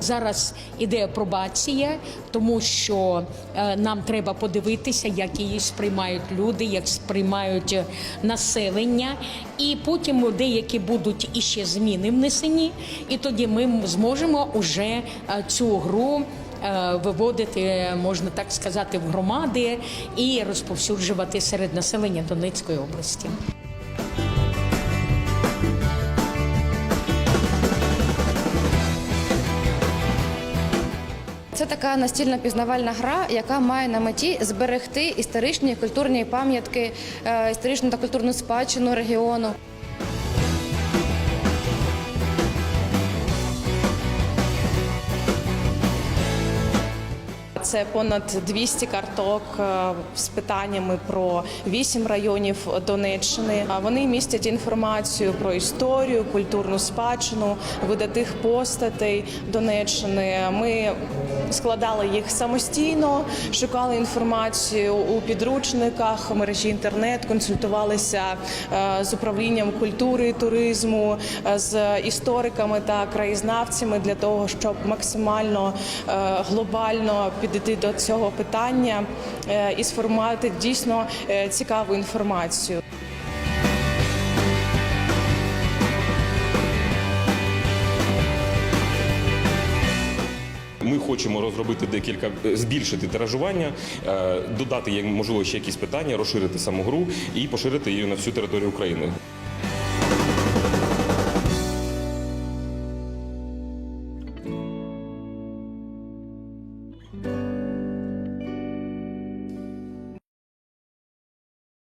зараз іде апробація, тому що е, нам треба подивитися, як її сприймають люди, як сприймають е, населення, і потім деякі будуть іще зміни внесені, і тоді ми зможемо уже е, цю гру. Виводити, можна так сказати, в громади і розповсюджувати серед населення Донецької області. Це така настільна пізнавальна гра, яка має на меті зберегти історичні культурні пам'ятки, е, історичну та культурну спадщину регіону. Це понад 200 карток е, з питаннями про 8 районів Донеччини. Вони містять інформацію про історію, культурну спадщину, видатих постатей Донеччини. Ми складали їх самостійно, шукали інформацію у підручниках, мережі інтернет, консультувалися е, з управлінням культури і туризму, е, з істориками та краєзнавцями для того, щоб максимально глобально підійти до цього питання е, і сформувати дійсно е, цікаву інформацію. Ми хочемо розробити декілька, збільшити тиражування, е, додати можливо ще якісь питання, розширити саму гру і поширити її на всю територію України.